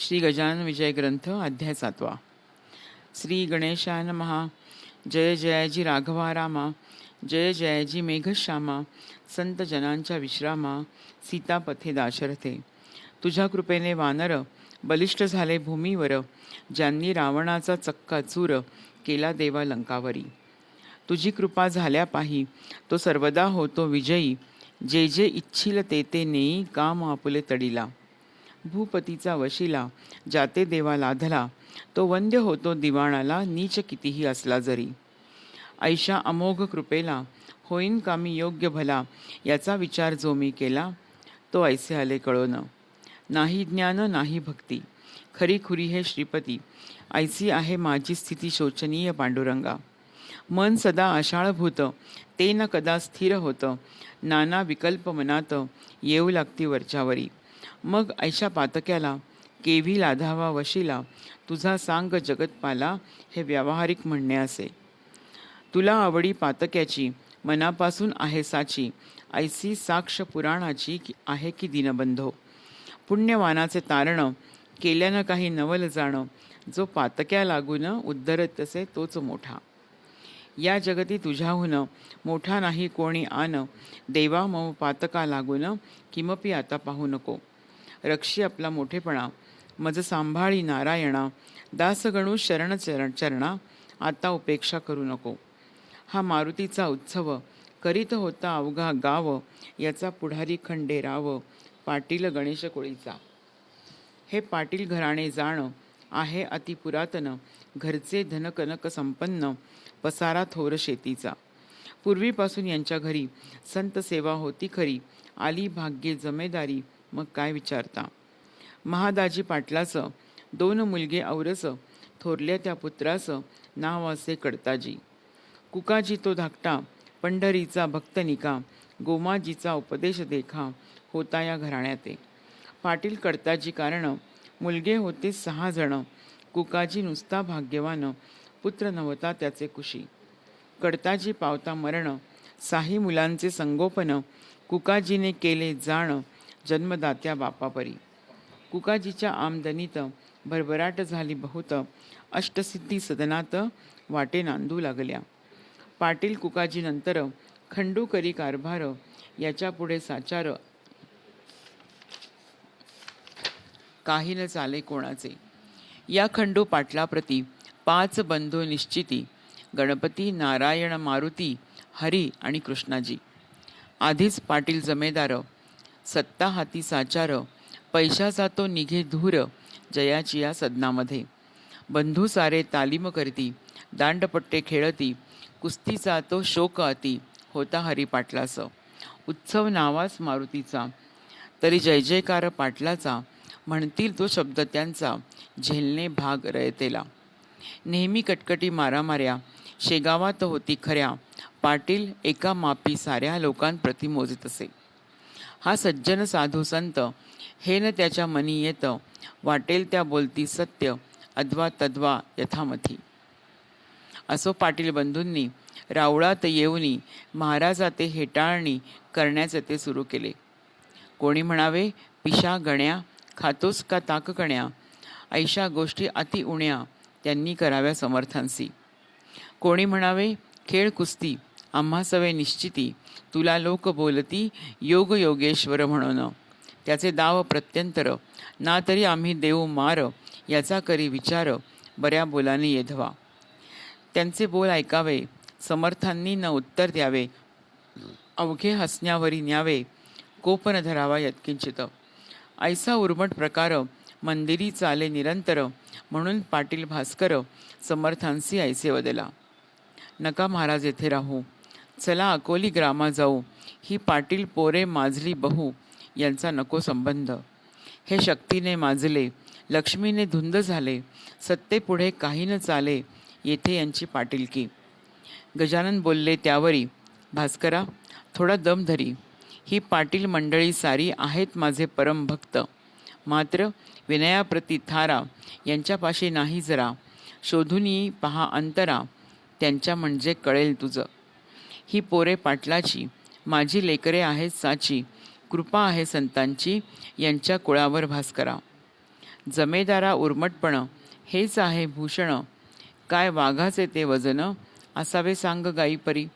श्री गजानन विजय ग्रंथ अध्याय सातवा. श्री गणेशाय महा जय जयाजी राघवा रामा. जय जयाजी मेघश्यामा. संत जनांच्या विश्रामा. सीतापथे दाशरथे. तुझ्या कृपेने वानर बलिष्ठ झाले भूमीवर ज्यांनी रावणाचा चक्का चूर केला देवा लंकावरी. तुझी कृपा झाल्या पाही तो सर्वदा होतो विजयी. जे जे इच्छिल ते ते नेई काम आपुले तडीला. भूपतीचा वशिला जाते देवा लाधला तो वंद्य होतो दिवाणाला नीच कितीही असला जरी. ऐशा अमोघ कृपेला होईन कामी योग्य भला याचा विचार जो मी केला तो ऐसे आले कळोन. नाही ज्ञान नाही भक्ती खरी खुरी हे श्रीपती ऐसी आहे माझी स्थिती शोचनीय पांडुरंगा. मन सदा आषाळभूत ते न कदा स्थिर होतं नाना विकल्प मनात येऊ लागती वरच्यावरी. मग ऐशा पातक्याला केव्ही लाधावा वशीला तुझा सांग जगतपाला हे व्यावहारिक म्हणणे असे. तुला आवडी पातक्याची मनापासून आहे साची ऐसी साक्ष पुराणाची की- आहे की दिनबंधो. पुण्यवानाचे तारण केल्यानं काही नवल जाणं जो पातक्या लागून उद्धरत तसे तोच मोठा. या जगती तुझ्याहून मोठा नाही कोणी आन देवा मम पातका लागून किमपी आता पाहू नको. रक्षी आपला मोठेपणा मज सांभाळी नारायणा दासगणू शरण चरण चरणा आता उपेक्षा करू नको. हा मारुतीचा उत्सव करीत होता अवघा गाव याचा पुढारी खंडेराव पाटील गणेशकोळीचा हे पाटील घराणे जाण आहे अतिपुरातन घरचे धनकनक संपन्न पसारा थोर शेतीचा. पूर्वीपासून यांच्या घरी संत सेवा होती खरी आली भाग्ये जमेदारी मग काय विचारता? महादाजी पाटलाचं दोन मुलगे औरस थोरल्या त्या पुत्राचं नाव असे कडताजी कुकाजी तो धाकटा पंढरीचा भक्तनिका गोमाजीचा उपदेश देखा होता या घराण्याते. पाटील कडताजी कारण मुलगे होते सहा जण कुकाजी नुसता भाग्यवान पुत्र नव्हता त्याचे कुशी कडताजी पावता मरण साही मुलांचे संगोपन कुकाजीने केले जाण जन्मदात्या बापापरी. कुकाजीच्या आमदनीत भरभराट झाली बहुत. अष्टसिद्धी सदनात वाटे नांदू लागल्या. पाटील कुकाजीनंतर खंडूकरी कारभार याच्यापुढे साचार. काही चाले कोणाचे. या खंडू पाटलाप्रती पाच बंधू निश्चिती गणपती नारायण मारुती हरी आणि कृष्णाजी. आधीच पाटील जमेदार सत्ता हाती साचार पैशाचा तो निघे धूर जयाची या सदनामध्ये. बंधू सारे तालीम करती दांडपट्टे खेळती कुस्तीचा तो शोक अति होता हरी पाटलास उत्सव नावास मारुतीचा तरी जय जयकार पाटलाचा म्हणतील तो शब्द त्यांचा झेलणे भाग रयतेला. नेहमी कटकटी मारामाऱ्या शेगावात होती खऱ्या पाटील एका मापी साऱ्या लोकांप्रती मोजत असे. हा सज्जन साधू संत. हे न त्याच्या मनी येतं. वाटेल त्या बोलती सत्य. अद्वा तद्वा यथामथी. असो पाटील बंधूंनी रावळात येऊनी महाराजा ते हेटाळणी करण्याचे ते सुरू केले. कोणी म्हणावे पिशा गण्या खातोस का ताककण्या ऐशा गोष्टी अति उण्या त्यांनी कराव्या समर्थांसी. कोणी म्हणावे खेळ कुस्ती आम्हा सवे निश्चिती. तुला लोक बोलती योग योगेश्वर म्हणून. त्याचे दाव प्रत्यंतर ना तरी आम्ही देऊ मार याचा करी विचार बऱ्या बोलाने येधवा. त्यांचे बोल ऐकावे समर्थांनी न उत्तर द्यावे अवघे हसण्यावरी न्यावे कोप न धरावा यत्किंचित. ऐसा उर्मट प्रकार मंदिरी चाले निरंतर म्हणून पाटील भास्कर समर्थांसी ऐसे वदला. नका महाराज येथे राहू. चला अकोली ग्रामा जाऊ. ही पाटील पोरे माजली बहू यांचा नको संबंध. हे शक्तीने माजले लक्ष्मीने धुंद झाले सत्तेपुढे काही न चाले येथे यांची पाटीलकी. गजानन बोलले त्यावरी भास्करा थोडा दम धरी. ही पाटील मंडळी सारी आहेत माझे परम भक्त. मात्र विनयाप्रती थारा यांच्यापाशी नाही जरा. शोधूनही पहा अंतरा त्यांच्या म्हणजे कळेल तुझं. ही पोरे पाटलाची माझी लेकरे आहेत साची कृपा आहे संतांची यांच्या कुळावर भास्करा जमेदारा उर्मटपणं हेच आहे भूषण काय वाघाचे ते वजन असावे सांग गाईपरी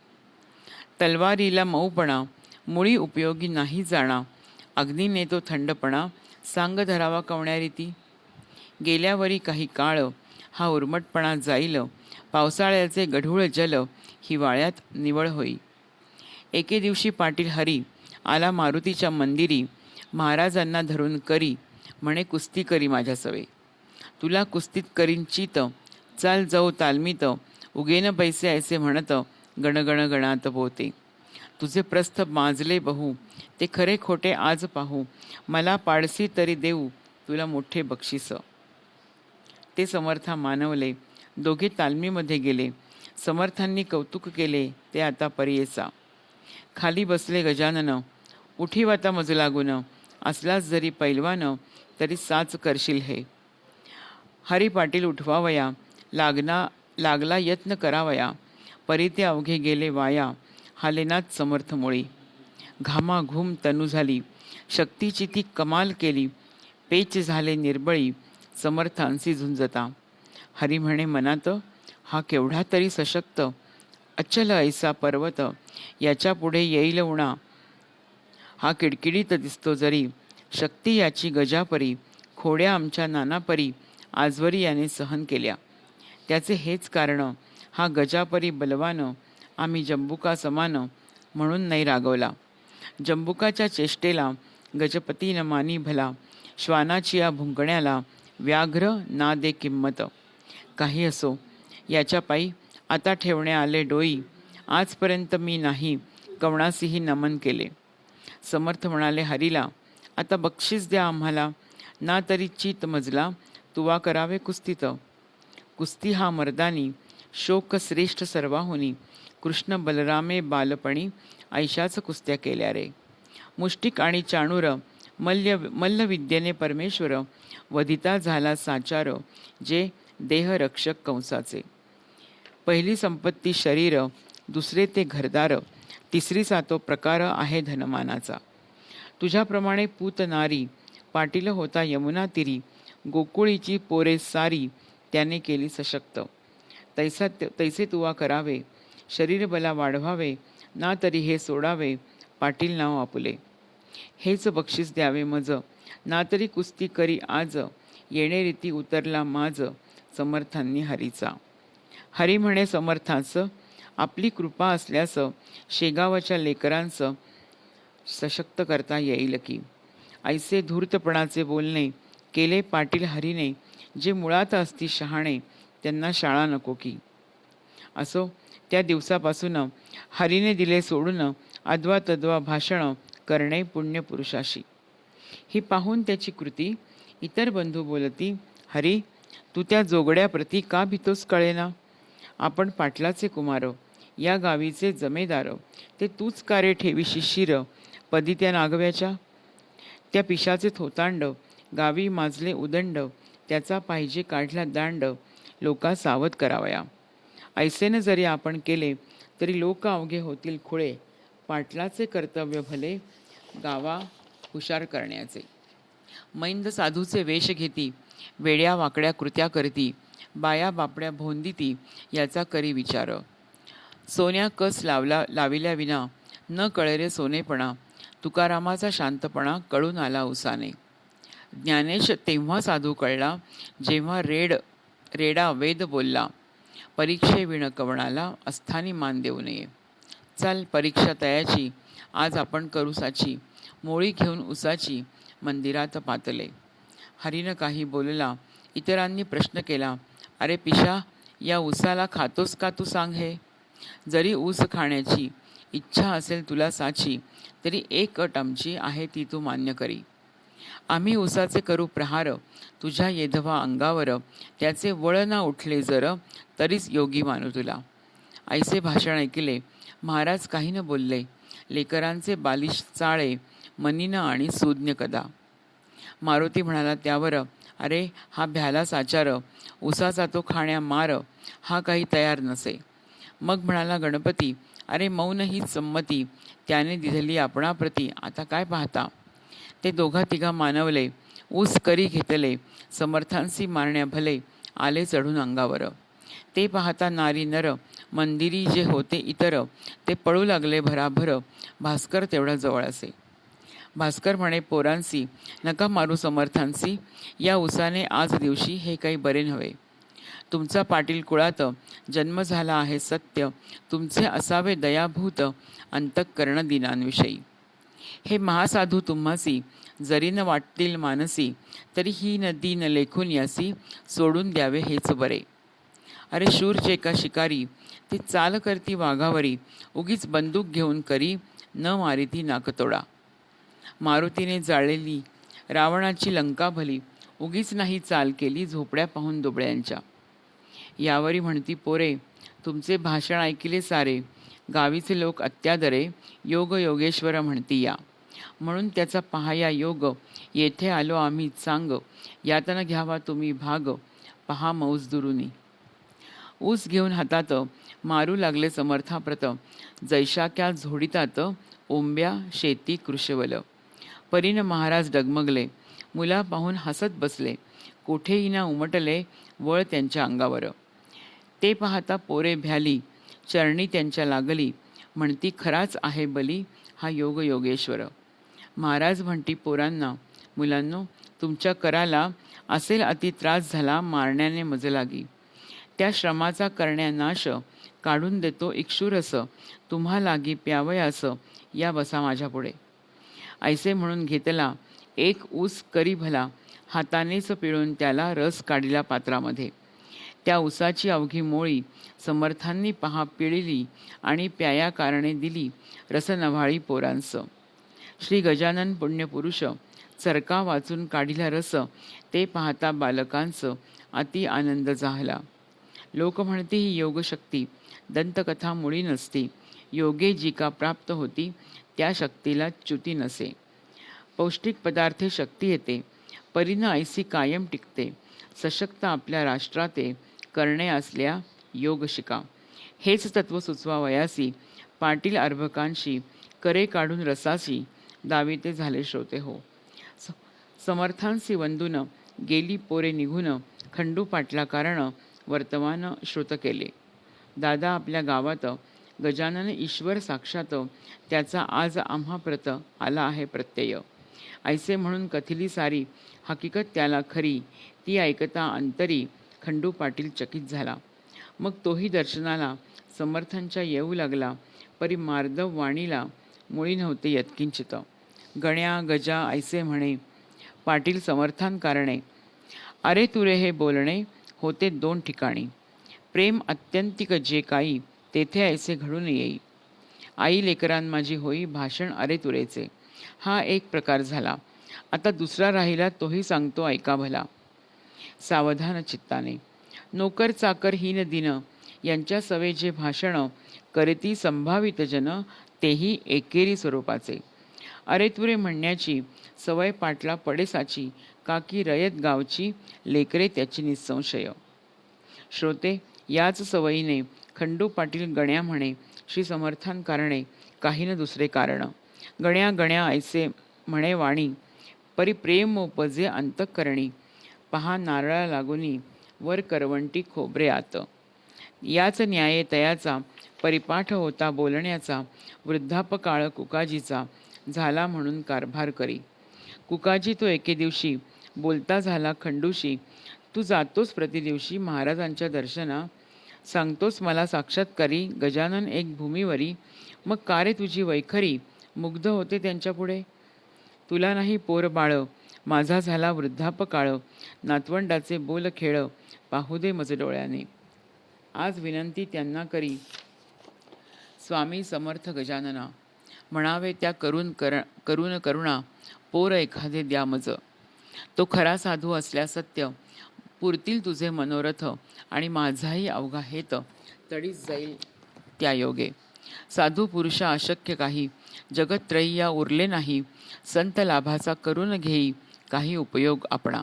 तलवारीला मऊपणा मुळी उपयोगी नाही जाणा अग्नीने तो थंडपणा सांग धरावा कवण्यारीती गेल्यावरी काही काळ हा उर्मटपणा जाईल पावसाळ्याचे गढूळ जल हिवाळ्यात निवळ होई. एके दिवशी पाटील हरी आला मारुतीच्या मंदिरी महाराजांना धरून करी म्हणे कुस्ती करी माझ्या सवे. तुला कुस्तीत करीन चित चाल जाऊ तालमीत उगेन पैसे ऐसे म्हणत गणगण गणात पोते तुझे प्रस्थ माजले बहू ते खरे खोटे आज पाहू मला पाडसी तरी देऊ तुला मोठे बक्षीस. ते समर्था मानवले दोघे तालमीमध्ये गेले समर्थांनी कौतुक केले ते आता परियेचा खाली बसले गजानन उठीव आता मज लागून असलाच जरी पैलवान तरी साच करशील हे. हरी पाटील उठवावया लागना लागला यत्न करावया परी ते अवघे गेले वाया हालेनाथ समर्थ मुळी. घामाघूम तनू झाली शक्तीची ती कमाल केली पेच झाले निर्बळी समर्थांसी झुंजता. हरी म्हणे मनात हा केवढा तरी सशक्त अचल ऐसा पर्वत याच्यापुढे येईल उणा. हा किडकिडीत दिसतो जरी शक्ती याची गजापरी खोड्या आमच्या नानापरी आजवरी याने सहन केल्या. त्याचे हेच कारण हा गजापरी बलवान आम्ही जंबुका समान म्हणून नाही रागवला. जंबुकाच्या चेष्टेला गजपतीनं मानी भला श्वानाची या भुंकण्याला व्याघ्र ना दे किंमत. काही असो याच्या पायी आता ठेवणे आले डोई. आजपर्यंत मी नाही. कवणासीही नमन केले. समर्थ म्हणाले हरीला आता बक्षीस द्या आम्हाला. ना तरी चित मजला. तुवा करावे कुस्तीत. कुस्ती हा मर्दानी शोक श्रेष्ठ सर्वाहुनी. कृष्ण बलरामे बालपणी ऐशाच कुस्त्या केल्या रे. मुष्टिक आणि चाणूर मल्ल मल्लविद्येने परमेश्वर वधिता झाला साचार जे देहरक्षक कंसाचे. पहिली संपत्ती शरीर दुसरे ते घरदार तिसरीचा तो प्रकार आहे धनमानाचा. तुझ्याप्रमाणे पूत नारी पाटील होता यमुना तिरी गोकुळीची पोरे सारी त्याने केली सशक्त. तैसा तैसे तुवा करावे शरीर बला वाढवावे ना तरी हे सोडावे पाटील नाव आपुले. हेच बक्षीस द्यावे मज. ना तरी कुस्ती करी आज. येणे रीती उतरला माज. समर्थांनी हरीचा. हरी म्हणे समर्थाचं आपली कृपा असल्यास शेगावाच्या लेकरांचं सशक्त करता येईल की. ऐसे धूर्तपणाचे बोलणे केले पाटील हरीने जे मुळात असती शहाणे त्यांना शाळा नको की. असो त्या दिवसापासून हरीने दिले सोडून अद्वा तद्वा भाषणं करणे पुण्यपुरुषाशी. ही पाहून त्याची कृती इतर बंधू बोलती हरी तू त्या जोगड्याप्रती का भीतोस कळेना? आपण पाटलाचे कुमार या गावीचे जमेदार ते तूच कारे ठेवी शिर पदी त्या नागव्याच्या? त्या पिशाचे थोतांड गावी माजले उदंड त्याचा पाहिजे काढला दांड लोका सावध करावया. ऐसेनं जरी आपण केले तरी लोक अवघे होतील खुळे. पाटलाचे कर्तव्य भले गावा हुशार करण्याचे. मैंद साधूचे वेश घेती वेड्या वाकड्या कृत्या करती बाया बापड्या भोंदिती याचा करी विचार. सोन्या कस लावला लाविल्या विना न कळेरे सोनेपणा तुकारामाचा शांतपणा कळून आला उसाने. ज्ञानेश तेव्हा साधू कळला जेव्हा रेड रेडा वेद बोलला परीक्षे विण कवणाला अस्थानी मान देऊ नये. चाल परीक्षा तयाची आज आपण करू साची. मोळी घेऊन उसाची मंदिरात पातले. हरीनं काही बोलला इतरांनी प्रश्न केला अरे पिशा या ऊसाला खातोस का तू सांग हे? जरी ऊस खाण्याची इच्छा असेल तुला साची तरी एक अट आमची आहे ती तू मान्य करी. आम्ही उसाचे करू प्रहार तुझ्या येधवा अंगावर त्याचे वळ ना उठले जर तरीच योगी मानू तुला. ऐसे भाषण ऐकले. महाराज काही न बोलले. लेकरांचे बालिश चाळे मनीनं आणि सुज्ञ कदा. मारुती म्हणाला त्यावर अरे हा भ्याला साचार उसाचा तो खाण्या मार. हा काही तयार नसे. मग म्हणाला गणपती अरे मौन ही संमती. त्याने दिलेली आपणाप्रती. आता काय पाहता? ते दोघा तिघा मानवले. ऊस करी घेतले. समर्थांसी मारण्या भले. आले चढून अंगावर. ते पाहता नारी नर मंदिरी जे होते इतर ते पळू लागले भराभर. भास्कर तेवढा जवळ असे. भास्कर म्हणे पोरांसी नका मारू समर्थांसी. या उसाने आज दिवशी हे काही बरे नव्हे. तुमचा पाटील कुळात जन्म झाला आहे सत्य. तुमचे असावे दयाभूत अंतःकरण दिनांविषयी. हे महासाधू तुम्हासी जरी न वाटतील मानसी तरी ही नदी न लेखून यासी सोडून द्यावे हेच बरे. अरे शूरचे का शिकारी ती चाल करती वाघावरी उगीच बंदूक घेऊन करी न मारी ती नाकतोडा. मारुतीने जाळलेली रावणाची लंका भली उगीच नाही चाल केली झोपड्या पाहून दुबळ्यांच्या. यावरी म्हणती पोरे तुमचे भाषण ऐकिले सारे. गावीचे लोक अत्यादरे योग योगेश्वर म्हणती या. म्हणून त्याचा पहाया योग येथे आलो आम्ही चांग. यातना घ्यावा तुम्ही भाग. पहा मौज दुरुनी ऊस घेऊन हातात मारू लागले समर्थाप्रत. जैशाक्या झोडितात ओंब्या शेती कृषवल. परीन महाराज डगमगले. मुला पाहून हसत बसले. कोठेही ना उमटले वळ त्यांच्या अंगावर. ते पाहता पोरे भ्याली. चरणी त्यांच्या लागली. म्हणती खराच आहे बली हा योग योगेश्वर. महाराज म्हणती पोरांना मुलांनो तुमच्या कराला असेल अति त्रास झाला मारण्याने मज लागी त्या श्रमाचा करण्या नाश काढून देतो इक्षुरस. तुम्हा लागी प्यावयास या बसा माझ्यापुढे ऐसे म्हणून घेतला एक ऊस करी भला हातानेच पिळून त्याला रस काढिला पात्रामध्ये. त्या उसाची अवघी मोळी समर्थांनी पहा पिळली आणि प्याया कारणे दिली रस नव्हाळी पोरांस. श्री गजानन पुण्यपुरुष चरका वाचून काढिला रस ते पाहता बालकांचं अति आनंद झाला. लोक म्हणते ही योगशक्ती. दंतकथा मुळी नसती. योगे जी का प्राप्त होती त्या शक्तीला च्युती नसे. पौष्टिक पदार्थे शक्ती येते. परीनं ऐसी कायम टिकते. सशक्त आपल्या राष्ट्राते करणे असल्या योगशिका. हेच तत्व सुचवावयासी. पाटील अर्भकांशी करे काढून रसाशी दाविते झाले श्रोते हो. समर्थांसी वंदून गेली पोरे निघून खंडू पाटला कारण वर्तमान श्रुत केले. दादा आपल्या गावात गजानन ईश्वर साक्षात त्याचा आज आम्हा प्रत आला आहे प्रत्यय. ऐसे म्हणून कथिली सारी हकीकत त्याला खरी ती ऐकता अंतरी खंडू पाटील चकित झाला. मग तोही दर्शनाला समर्थांच्या येऊ लागला परी मार्दव वाणीला मुळी नव्हते यत्किंचित गण्या गजा ऐसे म्हणे पाटील समर्थान कारणे अरे तुरे हे बोलणे होते दोन ठिकाणी. प्रेम अत्यंतिक जे काही तेथे ऐसे घडून येई. आई लेकरां माझी होई भाषण अरे तुरेचे. हा एक प्रकार झाला. आता दुसरा राहिला तोही सांगतो ऐका भला. सावधान चित्ताने. नोकर चाकर हीन दिन यांच्या सवे जे भाषणं करती संभावित जन तेही एकेरी स्वरूपाचे. अरे तुरे म्हणण्याची सवय पाटला पडेसाची काकी रयत गावची लेकरे त्याची निसंशय. श्रोते याच सवयीने खंडू पाटील गण्या म्हणे श्री समर्थान कारणे काही न दुसरे कारण. गण्या गण्या ऐसे म्हणे वाणी परिप्रेम उपजे अंतकरणी पहा नारळा लागुनी वर करवंटी खोबरे आत. याच न्याये तयाचा परिपाठ होता बोलण्याचा वृद्धापकाळ कुकाजीचा झाला म्हणून कारभार करी. कुकाजी तो एके दिवशी बोलता झाला खंडूशी तू जातोस प्रतिदिवशी महाराजांच्या दर्शना. सांगतोस मला साक्षात्कारी गजानन एक भूमीवरी. मग का रे तुझी वैखरी? मुग्ध होते त्यांच्यापुढे तुला नाही पोर बाळ माझा झाला वृद्धापकाळ. नातवंडाचे बोल खेळ पाहू दे मज डोळ्याने. आज विनंती त्यांना करी. स्वामी समर्थ गजानना. म्हणावे त्या करून कर करून करुणा पोर एखादे द्या मज. तो खरा साधू असल्या सत्य पुरतील तुझे मनोरथ आणि माझाही अवघा हेत तडीच जाईल त्या योगे. साधू पुरुषा अशक्य काही जगत्रय्या उरले नाही संत लाभाचा करून घेई काही उपयोग आपणा.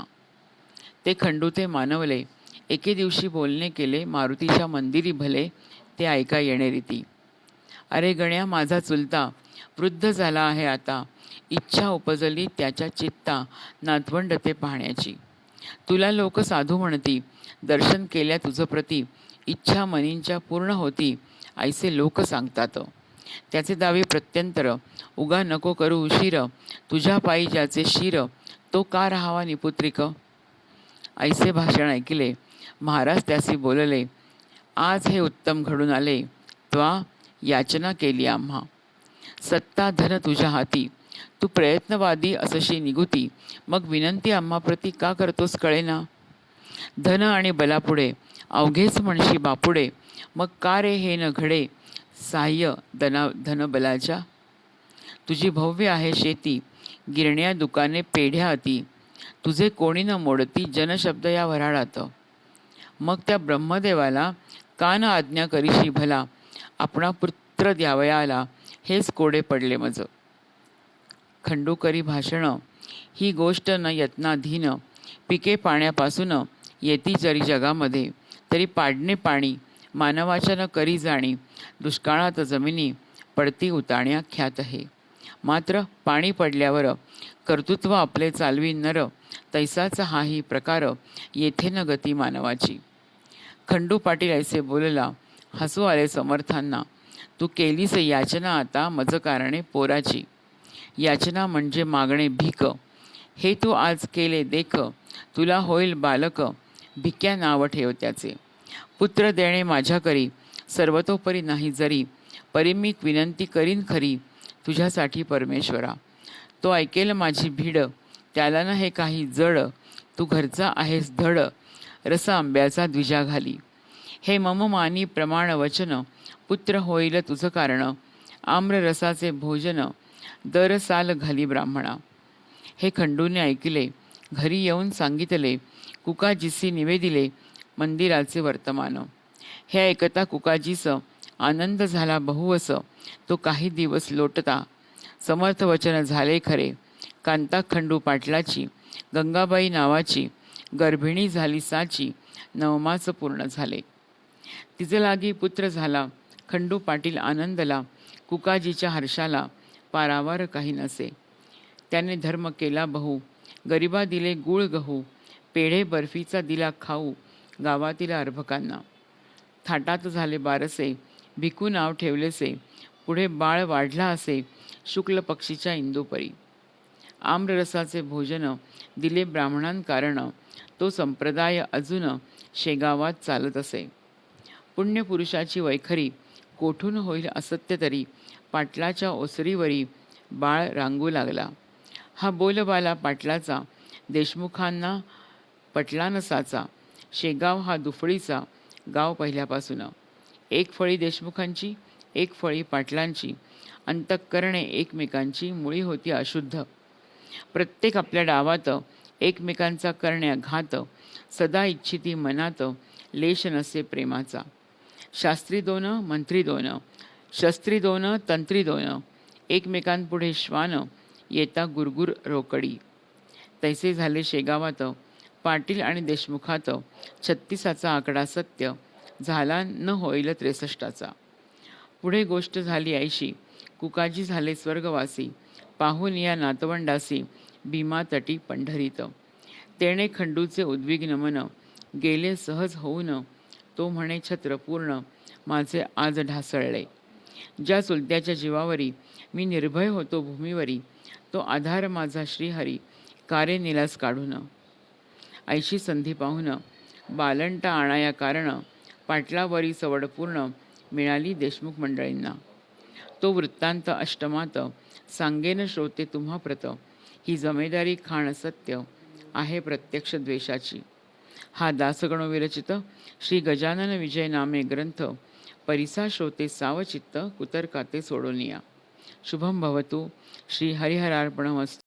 ते खंडूते मानवले एके दिवशी बोलणे केले मारुतीच्या मंदिरी भले ते ऐका येणे रीती. अरे गण्या माझा चुलता वृद्ध झाला आहे आता. इच्छा उपजली त्याच्या चित्ता नातवंड ते पाहण्याची. तुला लोक साधू म्हणती दर्शन केल्या तुझं प्रती इच्छा मनींच्या पूर्ण होती ऐसे लोक सांगतात. त्याचे दावे प्रत्यंतर उगा नको करू उशीर तुझ्या पायी ज्याचे शिर तो का राहावा निपुत्रिक? ऐसे भाषण ऐकले महाराज त्यासी बोलले आज हे उत्तम घडून आले त्वा याचना केली आम्हा. सत्ता धन तुझ्या हाती. तू प्रयत्नवादी असशी निगुती मग विनंती आम्हाप्रती का करतोस कळेना? धन आणि बलापुढे. अवघेच म्हणशी बापुडे. मग का रे हे न घडे? सहाय्य धना धनबलाच्या. तुझी भव्य आहे शेती. गिरण्या दुकाने पेढ्या अती तुझे कोणी न मोडती जनशब्द या वऱ्हाडात मग त्या ब्रह्मदेवाला का न आज्ञा करीशी भला? आपणा पुत्र द्यावयाला. हेच कोडे पडले मज. खंडूकरी भाषणं ही गोष्ट न यत्नाधीन पिके पाण्यापासून येती जरी जगामध्ये तरी पाडणे पाणी मानवाच्या न करी जाणी दुष्काळात जमिनी पडती उताण्या ख्यात आहे. मात्र पाणी पडल्यावर कर्तृत्व आपले चालवी नर तैसाचा हाही प्रकार येथे न गती मानवाची. खंडू पाटील ऐसे बोलला हसू आले समर्थांना तू केलीस याचना आता मज कारणे पोराची. याचना म्हणजे मागणे भीक. हे तू आज केले देख. तुला होईल बालक. भिक्या नाव ठेव त्याचे. पुत्र देणे माझ्याकरी. सर्वतोपरी नाही जरी. परी मी विनंती करीन खरी. तुझ्यासाठी परमेश्वरा. तो ऐकेल माझी भीड. त्याला ना हे काही जड. तू घरचा आहेस धड. रस आंब्याचा द्विजा घाली. हे मम मानी प्रमाण वचन पुत्र होईल तुझं कारण आम्ररसाचे भोजन दर साल घाली ब्राह्मणा. हे खंडूने ऐकले घरी येऊन सांगितले कुकाजीसी निवेदिले मंदिराचे वर्तमान. हे ऐकता कुकाजीस आनंद झाला बहुवस तो काही दिवस लोटता. समर्थ वचन झाले खरे. कांता खंडू पाटलाची गंगाबाई नावाची गर्भिणी झाली साची नवमाच पूर्ण झाले. तिचे लागी पुत्र झाला. खंडू पाटील आनंदला कुकाजीच्या हर्षाला पारावार काही नसे. त्याने धर्म केला बहु. गरिबा दिले गुळ गहू. पेढे बर्फीचा दिला खाऊ. गावातील अर्भकांना. थाटात झाले बारसे. भिकू नाव ठेवलेसे. पुढे बाळ वाढला असे. शुक्ल पक्षीच्या इंदुपरी. आम्ररसाचे भोजन दिले ब्राह्मणांकारण. तो संप्रदाय अजून शेगावात चालत असे. पुण्यपुरुषाची वैखरी कोठून होईल असत्य तरी? पाटलाच्या ओसरीवरी बाळ रांगू लागला. हा बोलबाला पाटलाचा देशमुखांना पटला नसाचा शेगाव हा दुफळीचा गाव पहिल्यापासून. एक फळी देशमुखांची एक फळी पाटलांची अंतःकरणे एकमेकांची मुळी होती अशुद्ध. प्रत्येक आपल्या डावात एकमेकांचा करण्या घात सदा इच्छिती मनात लेश नसे प्रेमाचा. शास्त्री दोन मंत्री दोन. शस्त्री दोन तंत्री दोन. एकमेकांपुढे श्वान येता गुरगुर रोकडी. तैसे झाले शेगावात पाटील आणि देशमुखात छत्तीसाचा आकडा सत्य झाला न होईल त्रेसष्टाचा. पुढे गोष्ट झाली ऐशी कुकाजी झाले स्वर्गवासी पाहून या नातवंडासी भीमा तटी पंढरीत. तेणे खंडूचे उद्विग्न मन गेले सहज होऊन तो म्हणे छत्र पूर्ण माझे आज ढासळले. ज्या चुलत्याच्या जीवावरी मी निर्भय होतो भूमीवरी तो आधार माझा श्रीहरी कारे निलास काढून. ऐशी संधी पाहून बालंटा आणाया कारण पाटलावरी सवड पूर्ण मिळाली देशमुख मंडळींना. तो वृत्तांत अष्टमात सांगेन श्रोते तुम्हा प्रत ही जमेदारी खाण सत्य आहे प्रत्यक्ष द्वेषाची. हा दासगणो विरचित श्री गजानन विजय नामे ग्रंथ परिसा श्रोते सावचित्त कुतर्काते सोडोनिया. शुभम भवतु. श्री हरिहरार्पणमस्तु.